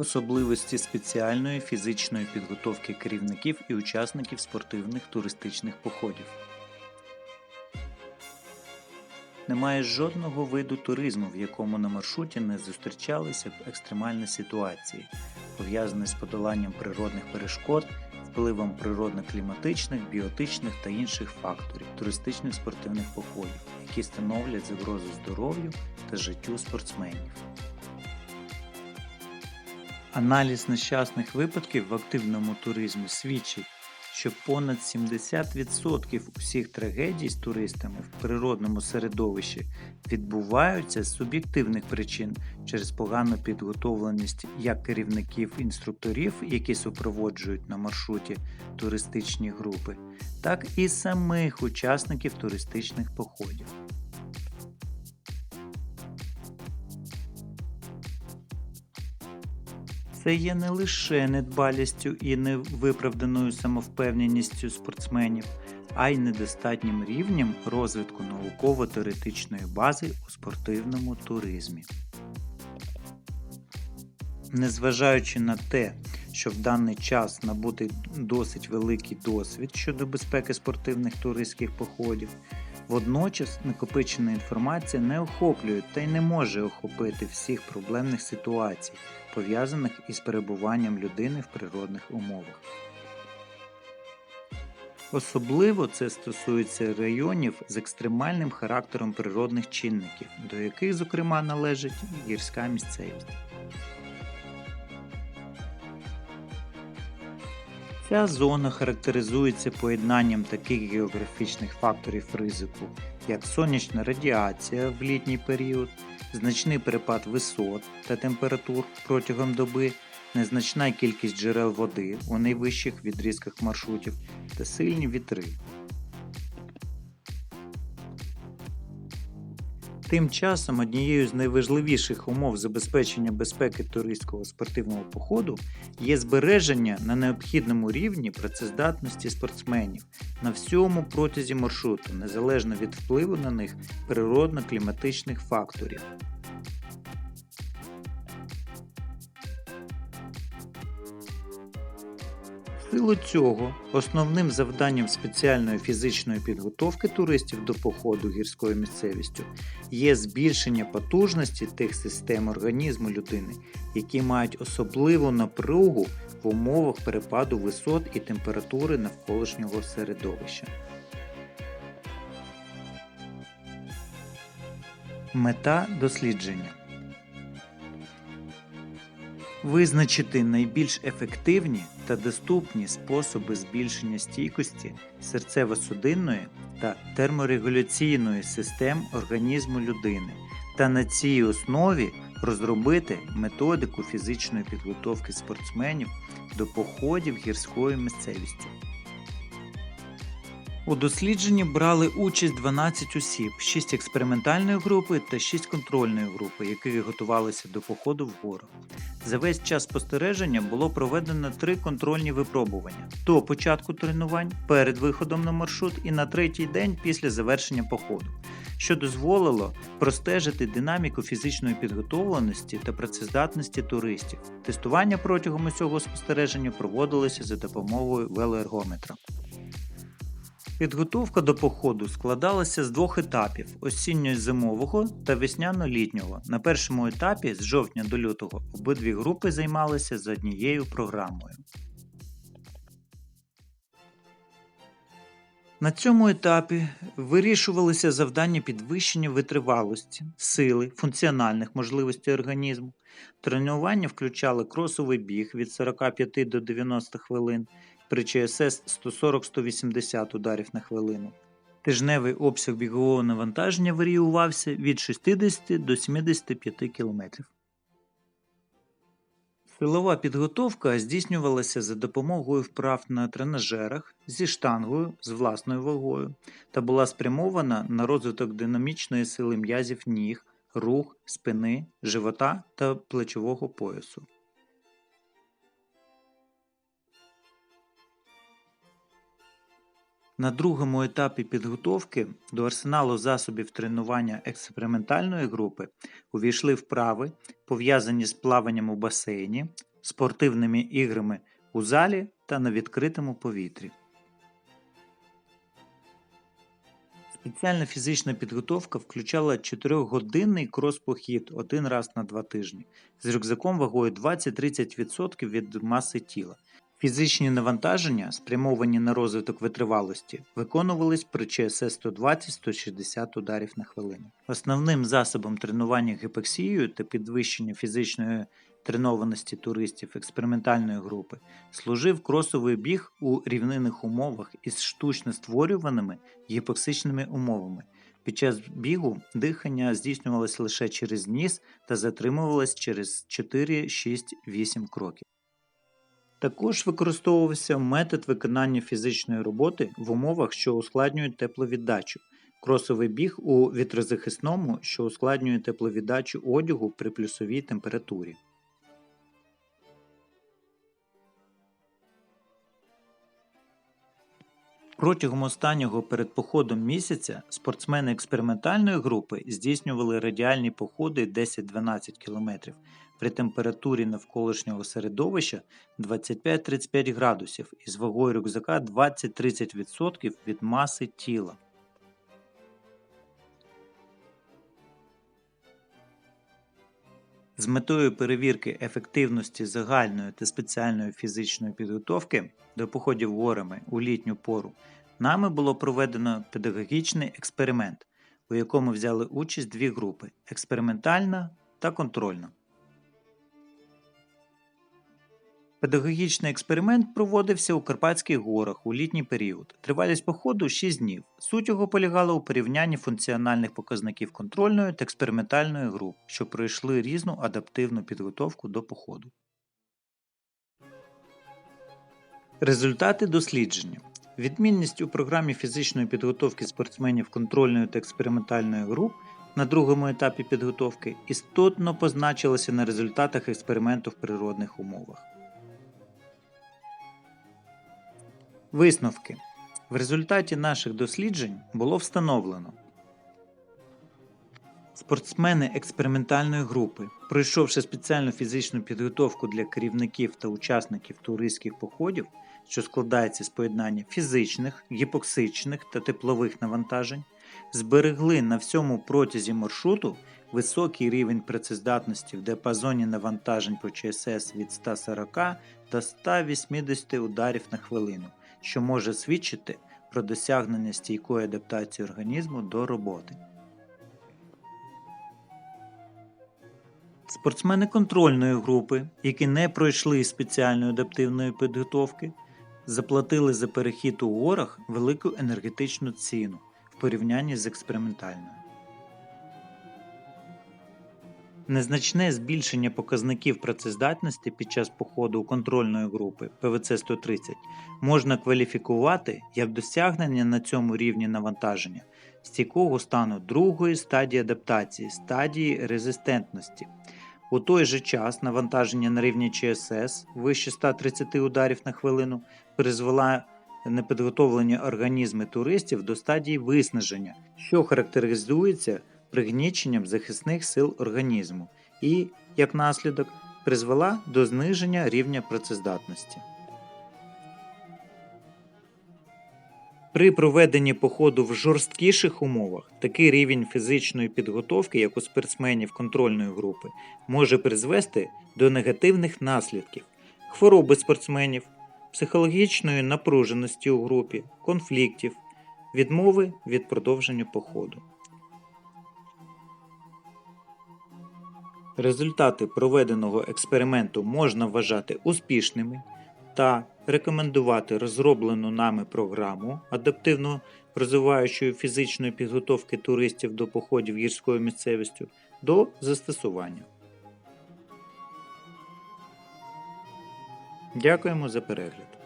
Особливості спеціальної фізичної підготовки керівників і учасників спортивних туристичних походів. Немає жодного виду туризму, в якому на маршруті не зустрічалися б екстремальні ситуації, пов'язані з подоланням природних перешкод, впливом природно-кліматичних, біотичних та інших факторів туристичних спортивних походів, які становлять загрозу здоров'ю та життю спортсменів. Аналіз нещасних випадків в активному туризмі свідчить, що понад 70% усіх трагедій з туристами в природному середовищі відбуваються з суб'єктивних причин через погану підготовленість як керівників інструкторів, які супроводжують на маршруті туристичні групи, так і самих учасників туристичних походів. Це є не лише недбалістю і невиправданою самовпевненістю спортсменів, а й недостатнім рівнем розвитку науково-теоретичної бази у спортивному туризмі. Незважаючи на те, що в даний час набутий досить великий досвід щодо безпеки спортивних туристських походів, водночас накопичена інформація не охоплює та й не може охопити всіх проблемних ситуацій, пов'язаних із перебуванням людини в природних умовах. Особливо це стосується районів з екстремальним характером природних чинників, до яких, зокрема, належить гірська місцевість. Ця зона характеризується поєднанням таких географічних факторів ризику, як сонячна радіація в літній період, значний перепад висот та температур протягом доби, незначна кількість джерел води у найвищих відрізках маршрутів та сильні вітри. Тим часом однією з найважливіших умов забезпечення безпеки туристського спортивного походу є збереження на необхідному рівні працездатності спортсменів на всьому протязі маршруту, незалежно від впливу на них природно-кліматичних факторів. В силу цього основним завданням спеціальної фізичної підготовки туристів до походу гірською місцевістю є збільшення потужності тих систем організму людини, які мають особливу напругу в умовах перепаду висот і температури навколишнього середовища. Мета дослідження Визначити найбільш ефективні та доступні способи збільшення стійкості серцево-судинної та терморегуляційної систем організму людини та на цій основі розробити методику фізичної підготовки спортсменів до походів гірською місцевістю. У дослідженні брали участь 12 осіб, 6 експериментальної групи та 6 контрольної групи, які готувалися до походу в гору. За весь час спостереження було проведено три контрольні випробування до початку тренувань, перед виходом на маршрут і на третій день після завершення походу, що дозволило простежити динаміку фізичної підготовленості та працездатності туристів. Тестування протягом усього спостереження проводилося за допомогою велоергометра. Підготовка до походу складалася з двох етапів осінньо-зимового та весняно-літнього. На першому етапі з жовтня до лютого обидві групи займалися за однією програмою. На цьому етапі вирішувалися завдання підвищення витривалості, сили, функціональних можливостей організму. Тренування включали кросовий біг від 45 до 90 хвилин, при ЧСС 140-180 ударів на хвилину. Тижневий обсяг бігового навантаження варіювався від 60 до 75 км. Силова підготовка здійснювалася за допомогою вправ на тренажерах зі штангою з власною вагою та була спрямована на розвиток динамічної сили м'язів ніг, рух, спини, живота та плечового поясу. На другому етапі підготовки до арсеналу засобів тренування експериментальної групи увійшли вправи, пов'язані з плаванням у басейні, спортивними іграми у залі та на відкритому повітрі. Спеціальна фізична підготовка включала 4-годинний крос-похід один раз на два тижні з рюкзаком вагою 20-30% від маси тіла. Фізичні навантаження, спрямовані на розвиток витривалості, виконувались при ЧСС 120-160 ударів на хвилину. Основним засобом тренування гіпоксією та підвищення фізичної тренованості туристів експериментальної групи служив кросовий біг у рівнинних умовах із штучно створюваними гіпоксичними умовами. Під час бігу дихання здійснювалося лише через ніс та затримувалось через 4, 6, 8 кроків. Також використовувався метод виконання фізичної роботи в умовах, що ускладнюють тепловіддачу. Кросовий біг у вітрозахисному, що ускладнює тепловіддачу одягу при плюсовій температурі. Протягом останнього перед походом місяця спортсмени експериментальної групи здійснювали радіальні походи 10-12 км при температурі навколишнього середовища 25-35 градусів із вагою рюкзака 20-30% від маси тіла. З метою перевірки ефективності загальної та спеціальної фізичної підготовки до походів горами у літню пору нами було проведено педагогічний експеримент, у якому взяли участь дві групи експериментальна та контрольна. Педагогічний експеримент проводився у Карпатських горах у літній період. Тривалість походу 6 днів. Суть його полягала у порівнянні функціональних показників контрольної та експериментальної груп, що пройшли різну адаптивну підготовку до походу. Результати дослідження. Відмінність у програмі фізичної підготовки спортсменів контрольної та експериментальної груп на другому етапі підготовки істотно позначилася на результатах експерименту в природних умовах. Висновки. В результаті наших досліджень було встановлено. Спортсмени експериментальної групи, пройшовши спеціальну фізичну підготовку для керівників та учасників туристських походів, що складається з поєднання фізичних, гіпоксичних та теплових навантажень, зберегли на всьому протязі маршруту високий рівень працездатності в диапазоні навантажень по ЧСС від 140 до 180 ударів на хвилину що може свідчити про досягнення стійкої адаптації організму до роботи. Спортсмени контрольної групи, які не пройшли спеціальної адаптивної підготовки, заплатили за перехід у горах велику енергетичну ціну в порівнянні з експериментальною. Незначне збільшення показників працездатності під час походу контрольної групи ПВЦ-130 можна кваліфікувати як досягнення на цьому рівні навантаження стійкого стану другої стадії адаптації, стадії резистентності. У той же час навантаження на рівні ЧСС вище 130 ударів на хвилину призвела непідготовлені організми туристів до стадії виснаження, що характеризується пригніченням захисних сил організму і, як наслідок, призвела до зниження рівня працездатності. При проведенні походу в жорсткіших умовах такий рівень фізичної підготовки, як у спортсменів контрольної групи, може призвести до негативних наслідків хвороби спортсменів, психологічної напруженості у групі, конфліктів, відмови від продовження походу. Результати проведеного експерименту можна вважати успішними та рекомендувати розроблену нами програму адаптивно розвиваючої фізичної підготовки туристів до походів гірською місцевістю до застосування. Дякуємо за перегляд.